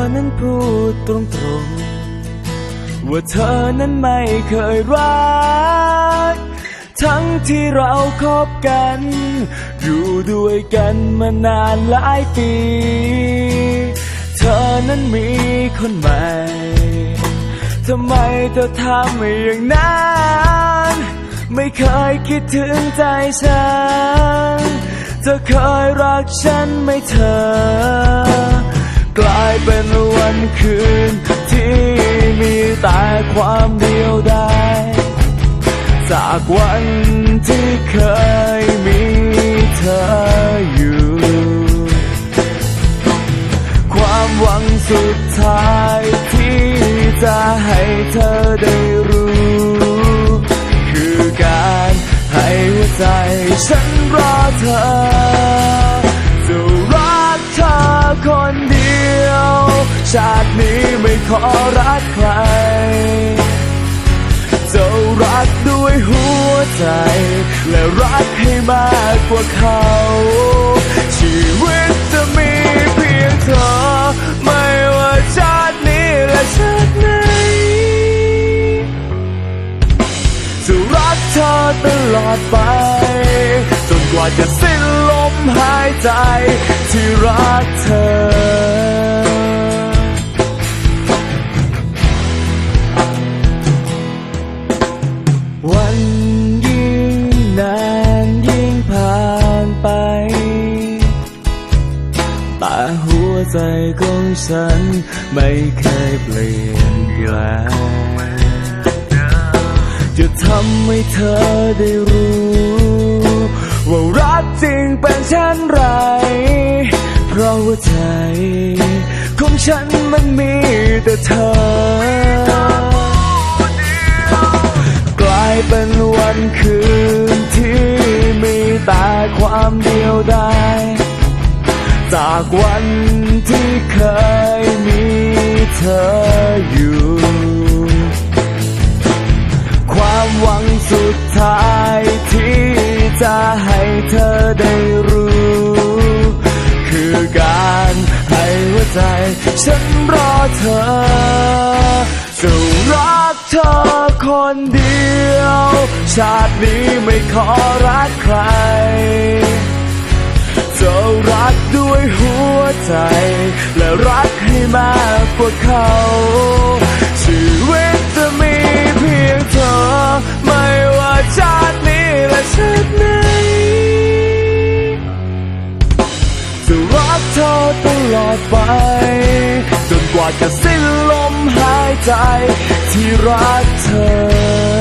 เธอนั้นพูดตรงๆ ว่าเธอนั้นไม่เคยรัก ทั้งที่เราคบกัน อยู่ด้วยกันมานานหลายปี เธอนั้นมีคนใหม่ ทำไมเธอทำอย่างนั้น ไม่เคยคิดถึงใจฉัน เธอเคยรักฉันไหม่เธอ กลายเป็นวันคืน ที่มีแต่ความเดียวดายจากวันที่เคยมีเธออยู่ ความหวังสุดท้ายที่จะให้เธอได้รู้ คือการให้หัวใจฉันรอเธอ ชาตินี้ไม่ขอรักใคร จะรักด้วยหัวใจ และรักให้มากกว่าเขา ชีวิตจะมีเพียงเธอ ไม่ว่าชาตินี้และชาติไหนจะรักเธอตลอดไป จนกว่าจะสิ้นลมหายใจที่รักเธอ แต่หัวใจของฉันไม่เคยเปลี่ยนแปลงจะทำให้เธอได้รู้ ว่ารักจริงเป็นเช่นไร เพราะว่าใจของฉันมันมีแต่เธอกลายเป็นวันคืนที่มีแต่ความเดียวดาย จากวันที่เคยมีเธออยู่ ความหวังสุดท้ายที่จะให้เธอได้รู้ คือการให้หัวใจ ฉันรอเธอจะรักเธอคนเดียว ชาตินี้ไม่ขอรักใคร จะรักด้วยหัวใจ และรักให้มากกว่าเขา ชีวิตจะมีเพียงเธอ ไม่ว่าชาตินี้และชาติไหนจะรักเธอตลอดไป จนกว่าจะสิ้นลมหายใจที่รักเธอ